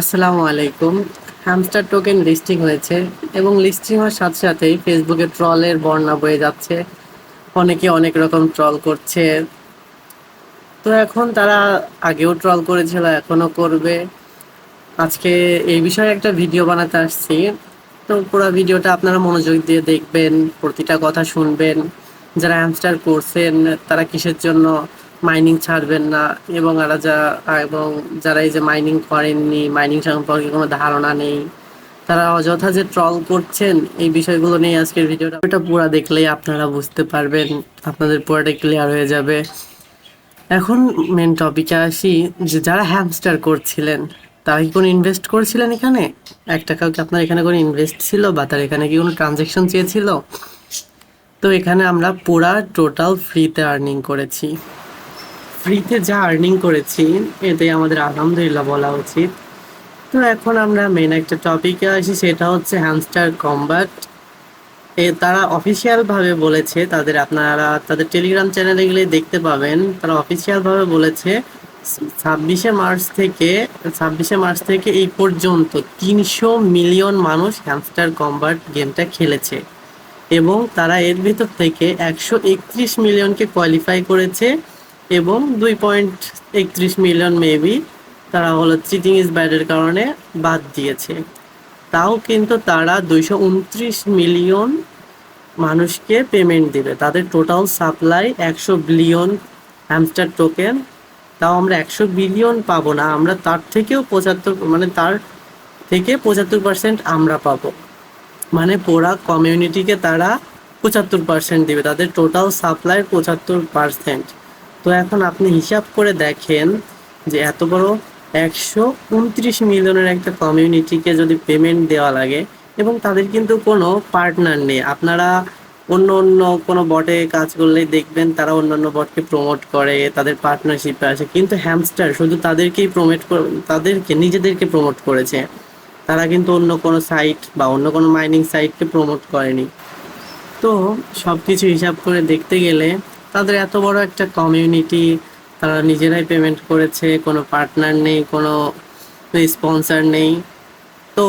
আসসালামু আলাইকুম। Hamster token listing হয়েছে এবং লিস্টিং হওয়ার সাথে সাথেই ফেসবুকে ট্রলের বন্যা বয়ে যাচ্ছে। অনেকে অনেক রকম ট্রল করছে। তো এখন তারা আগেও ট্রল করেছিল, এখনও করবে। আজকে এই বিষয়ে একটা ভিডিও বানাতে আসছি। তো পুরো ভিডিওটা আপনারা মনোযোগ দিয়ে দেখবেন, প্রতিটা কথা শুনবেন। যারা হ্যামস্টার করছেন, তারা কিসের জন্য মাইনিং ছাড়বেন না এবং এরা যা, এবং যারা এই যে মাইনিং করেননি মাইনিং সম্পর্কে কোনো ধারণা নেই, তারা অযথা যে ট্রল করছেন, এই বিষয়গুলো নিয়ে আজকের ভিডিওটা এটা পুরো দেখলেই আপনারা বুঝতে পারবেন, আপনাদের পুরোটা ক্লিয়ার হয়ে যাবে। এখন মেন টপিকে আসি যে যারা হ্যামস্টার করছিলেন, তারা কি কোনো ইনভেস্ট করেছিলেন এখানে? এক টাকাও কি আপনার এখানে কোনো ইনভেস্ট ছিল বা তার এখানে কি কোনো ট্রানজেকশন চেয়েছিল? তো এখানে আমরা পুরা টোটাল ফ্রিতে আর্নিং করেছি। ফ্রিতে যা আর্নিং করেছি এতে আমাদের আলহামদুলিল্লাহ বলা উচিত। তো এখন আমরা মেন একটা টপিকে আসি, সেটা হচ্ছে হ্যামস্টার কম্বাট এ তারা অফিসিয়াল ভাবে বলেছে, তাদের আপনারা তাদের টেলিগ্রাম চ্যানেলে গেলে দেখতে পাবেন, তারা অফিসিয়াল ভাবে বলেছে, ছাব্বিশে মার্চ থেকে, ছাব্বিশে মার্চ থেকে এই পর্যন্ত তিনশো মিলিয়ন মানুষ হ্যামস্টার কম্বাট গেমটা খেলেছে। এবং তারা এর ভিতর থেকে একশো একত্রিশ মিলিয়নকে কোয়ালিফাই করেছে। এবং দুই পয়েন্ট একত্রিশ মিলিয়ন মেবি তারা হলো চিটিং ইজ ব্যাডের কারণে বাদ দিয়েছে। তাও কিন্তু তারা দুইশো উনত্রিশ মিলিয়ন মানুষকে পেমেন্ট দিবে। তাদের টোটাল সাপ্লাই একশো বিলিয়ন হ্যামস্টার টোকেন। তাও আমরা একশো বিলিয়ন পাবো না, আমরা তার থেকেও পঁচাত্তর মানে তার থেকে পঁচাত্তর পার্সেন্ট আমরা পাবো। মানে পুরা কমিউনিটিকে তারা পঁচাত্তর পার্সেন্ট দিবে, তাদের টোটাল সাপ্লাই পঁচাত্তর পার্সেন্ট। তো এখন আপনি হিসাব করে দেখেন যে এত বড় একশো উনত্রিশ মিলিয়নের একটা কমিউনিটিকে যদি পেমেন্ট দেওয়া লাগে, এবং তাদের কিন্তু কোনো পার্টনার নেই। আপনারা অন্য অন্য কোনো বটে কাজ করলেই দেখবেন তারা অন্য অন্য বটকে প্রমোট করে, তাদের পার্টনারশিপে আসে। কিন্তু হ্যামস্টার শুধু তাদেরকেই প্রমোট তাদেরকে, নিজেদেরকে প্রমোট করেছে। তারা কিন্তু অন্য কোনো সাইট বা অন্য কোনো মাইনিং সাইটকে প্রমোট করেনি। তো সব কিছু হিসাব করে দেখতে গেলে তাদের এত বড় একটা কমিউনিটি তারা নিজেরাই পেমেন্ট করেছে, কোনো পার্টনার নেই, কোনো স্পন্সর নেই। তো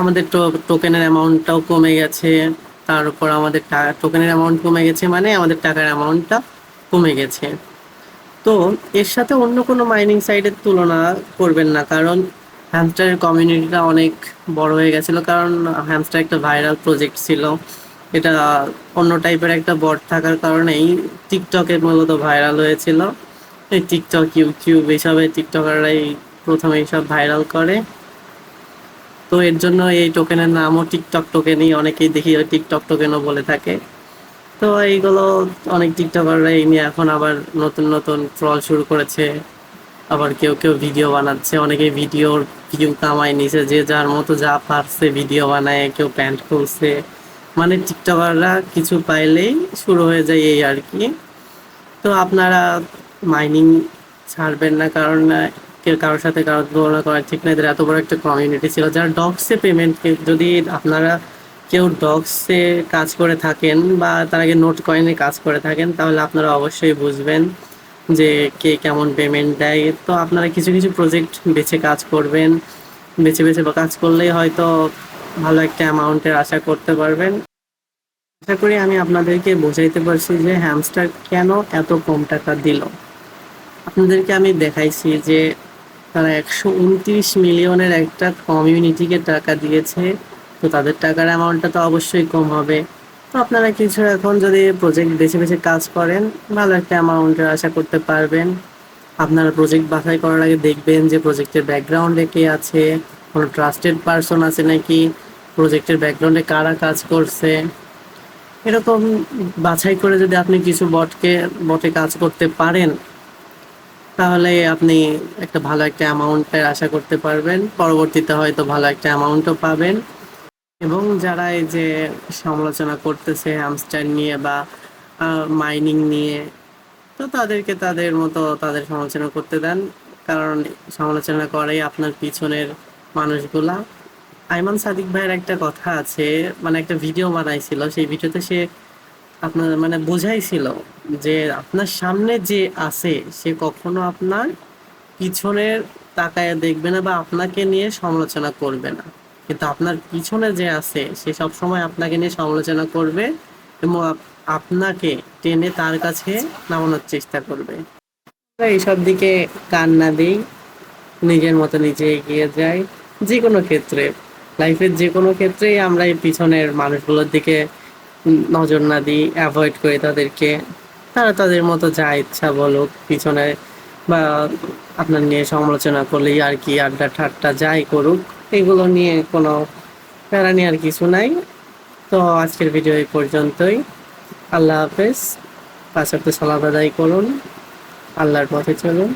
আমাদের টোকেনের অ্যামাউন্টটাও কমে গেছে, তার উপর আমাদের টোকেনের অ্যামাউন্ট কমে গেছে মানে আমাদের টাকার অ্যামাউন্টটা কমে গেছে। তো এর সাথে অন্য কোনো মাইনিং সাইটের তুলনা করবেন না, কারণ হ্যামস্টারের কমিউনিটিটা অনেক বড় হয়ে গেছিল, কারণ হ্যামস্টার একটা ভাইরাল প্রজেক্ট ছিল। এটা অন্য টাইপের একটা বট থাকার কারণেই টিকটকে মূলত ভাইরাল হয়েছিল। এই টিকটক ইউটিউব এইসবে টিকটকাররাই প্রথমে এইসব ভাইরাল করে। তো এর জন্য এই টোকেনের নামও টিকটক টোকেনই অনেকেই দেখি টিকটক টোকেনও বলে থাকে। তো এইগুলো অনেক টিকটকাররা এই নিয়ে এখন আবার নতুন নতুন ট্রল শুরু করেছে। আবার কেউ কেউ ভিডিও বানাচ্ছে। অনেকে ভিডিওর ভিউ কামায় নিছে। যে যার মতো যা পারছে ভিডিও বানায়, কেউ প্যান্ট খুলছে। মানে টিকটকাররা কিছু পাইলেই শুরু হয়ে যায় এই আর কি। তো আপনারা মাইনিং ছাড়বেন না, কারণ কেউ কারোর সাথে কারোর তুলনা করা ঠিক না এদের এত বড় একটা কমিউনিটি ছিল। যারা ডগসে পেমেন্ট যদি আপনারা কেউ ডগসে কাজ করে থাকেন বা তার আগে নোট কয়েনে কাজ করে থাকেন, তাহলে আপনারা অবশ্যই বুঝবেন যে কে কেমন পেমেন্ট দেয়। তো আপনারা কিছু কিছু প্রজেক্ট বেছে কাজ করবেন। বেছে বেছে কাজ করলেই হয়তো ভালো একটা অ্যামাউন্টের আশা করতে পারবেন। আশা করি আমি আপনাদেরকে বোঝাইতে পারছি যে হ্যামস্টার কেন এত কম টাকা দিল। আপনাদেরকে আমি দেখাইছি যে তারা একশো উনত্রিশ মিলিয়নের একটা কমিউনিটিকে টাকা দিয়েছে, তো তাদের টাকার অ্যামাউন্টটা তো অবশ্যই কম হবে। তো আপনারা কিছু এখন যদি প্রজেক্ট বেছে বেছে কাজ করেন, ভালো একটা অ্যামাউন্টের আশা করতে পারবেন। আপনারা প্রজেক্ট বাছাই করার আগে দেখবেন যে প্রজেক্টের ব্যাকগ্রাউন্ডে কে আছে, কোনো ট্রাস্টেড পারসন আছে নাকি? প্রজেক্টের ব্যাকগ্রাউন্ডে কারা কাজ করছে? এরকম বাছাই করে যদি আপনি কিছু বটকে, বটে কাজ করতে পারেন, তাহলে আপনি একটা ভালো একটা অ্যামাউন্টের আশা করতে পারবেন। পরবর্তীতে হয়তো ভালো একটা অ্যামাউন্টও পাবেন। এবং যারা এই যে সমালোচনা করতেছে হ্যামস্টার নিয়ে বা মাইনিং নিয়ে, তো তাদেরকে তাদের মতো তাদের সমালোচনা করতে দেন। কারণ সমালোচনা করে আপনার পিছনের মানুষগুলা। আইমান সাদিক ভাইয়ের একটা কথা আছে মানে একটা ভিডিও বানাইছিল, সেই ভিডিওতে সে আপনার মানে বোঝাইছিল যে আপনার সামনে যে আছে, সে কখনো আপনার পিছনের তাকায় দেখবে না বা আপনাকে নিয়ে সমালোচনা করবে না। কিন্তু আপনার পিছনে যে আছে, সে সব সময় আপনাকে নিয়ে সমালোচনা করবে এবং আপনাকে টেনে তার কাছে নামানোর চেষ্টা করবে। এইসব দিকে কান না দিই, নিজের মতো নিজে এগিয়ে যাই যে কোনো ক্ষেত্রে। লাইফের যে কোনো ক্ষেত্রেই আমরা এই পিছনের মানুষগুলোর দিকে নজর না দিই অ্যাভয়েড করি তাদেরকে। তারা তাদের মতো যা ইচ্ছা বলুক, পিছনে বা আপনার নিয়ে সমালোচনা করলেই আর কি আড্ডা ঠাট্টা যাই করুক, এগুলো নিয়ে কোনো প্যারা আর কিছু নাই। তো আজকের ভিডিও এই পর্যন্তই। আল্লাহ হাফেজ। পাঁচ সপ্তাহ আদায় করুন। আল্লাহর পথে চলুন।